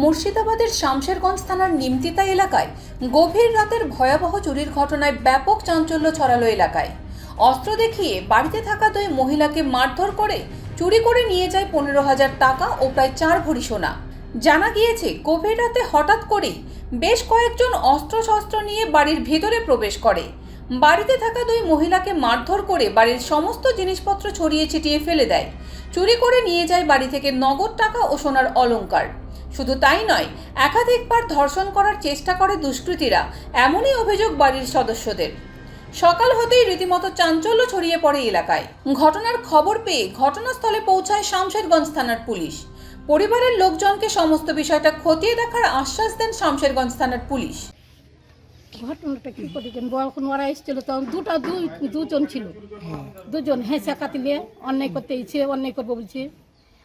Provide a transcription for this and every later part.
মুর্শিদাবাদের শামশেরগঞ্জ থানার নিমতিতা এলাকায় গভীর রাতের ভয়াবহ চুরির ঘটনায় ব্যাপক চাঞ্চল্য ছড়ালো এলাকায়। অস্ত্র দেখিয়ে বাড়িতে থাকা দুই মহিলাকে মারধর করে চুরি করে নিয়ে যায় পনেরো হাজার টাকা ও প্রায় চার ভরি সোনা। জানা গিয়েছে, গভীর রাতে হঠাৎ করেই বেশ কয়েকজন অস্ত্রশস্ত্র নিয়ে বাড়ির ভিতরে প্রবেশ করে। বাড়িতে থাকা দুই মহিলাকে মারধর করে বাড়ির সমস্ত জিনিসপত্র ছড়িয়ে ছিটিয়ে ফেলে দেয়। চুরি করে নিয়ে যায় বাড়ি থেকে নগদ টাকা ও সোনার অলংকার। শুধু তাই নয় একাধিকবার ধর্ষণ করার চেষ্টা করে দুষ্কৃতীরা, এমনই অভিযোগ বাড়ির সদস্যদের। সকাল হতেই রীতিমতো চাঞ্চল্য ছড়িয়ে পড়ে এলাকায়। ঘটনার খবর পেয়ে ঘটনাস্থলে পৌঁছায় শামশেরগঞ্জ থানার পুলিশ। পরিবারের লোকজনকে সমস্ত বিষয়টা খতিয়ে দেখার আশ্বাস দেন শামশেরগঞ্জ থানার পুলিশ। ঘটনাটা কি করেছেন যখন ওরা এসেছিল তখন দুটা দুই দুজন ছিল। দুজন হেঁচা কাতিলে অন্যায় করতে ইচ্ছে অন্যায় করব বলছে।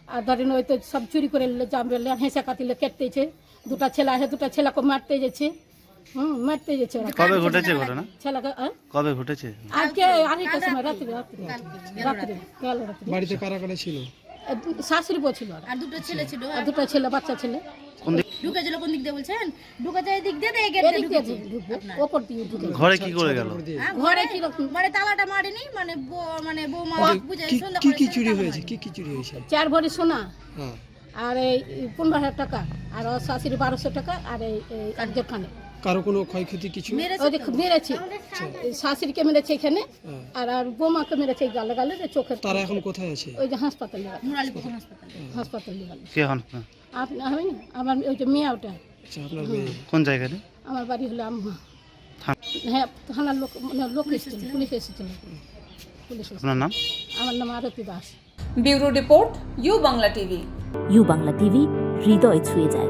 আর ধরেন ওই তো সব চুরি করে নিলে জামলে হেঁচা কাতিলে কেটেছে দুটা ছেলে আছে দুটা ছেলেকে মারতে গেছে হুম মারতে গেছে ওরা। কবে ঘটেছে ঘটনা? ছেলেকে কবে ঘটেছে? আজকে আড়াইটার সময় রাত্রে রাত্রে রাত্রে বাড়িতে কারা কারা ছিল? শাশুড়ি বলছিল। আর। দুটো ছেলে ছিল আর দুটো ছেলে বাচ্চা ছেলে। ঢুকেছিল কোন দিক দিয়ে বলছেন? ঢুকেছে এই দিক দিয়ে তো এদিক দিয়ে ঢুকবে ওপর দিয়ে ঢুকে ঘরে কি করে গেল? ঘরে কি রকম মানে তালাটা মারেনি মানে বউ- মানে বৌমা বুঝে কি সন্ধ্যা কি কি চুরি হয়েছে? কি কি চুরি হয়েছে? চার ভরি সোনা হ্যাঁ। আর এই পনেরো হাজার টাকা আর শাশুড়ি বারোশো টাকা আর এই এই একজন খানে কারও কোনো ক্ষয়ক্ষতি কিছু? মেরেছে ওই যে মেরেছে। এই শাশুড়িকে মেরেছে এখানে। আর আর বোমাকে মেরেছে গালে গালে যে চোখের তারা এখন কোথায় আছে? ওই যে হাসপাতালে হাসপাতালে। হাসপাতালে কে হন আপনি আমি আমার ওই যে মেয়ে ওটা। আচ্ছা কোন জায়গাতে আমার বাড়ি হলো আম্মা। থান- হ্যাঁ থানার লোক মানে লোক এসেছিল। পুলিশ এসেছিল। পুলিশ এসেছিল। আপনার নাম? আমার নাম Arati Das. Bureau report U Bangla TV. U Bangla TV হৃদয় ছুঁয়ে যায়।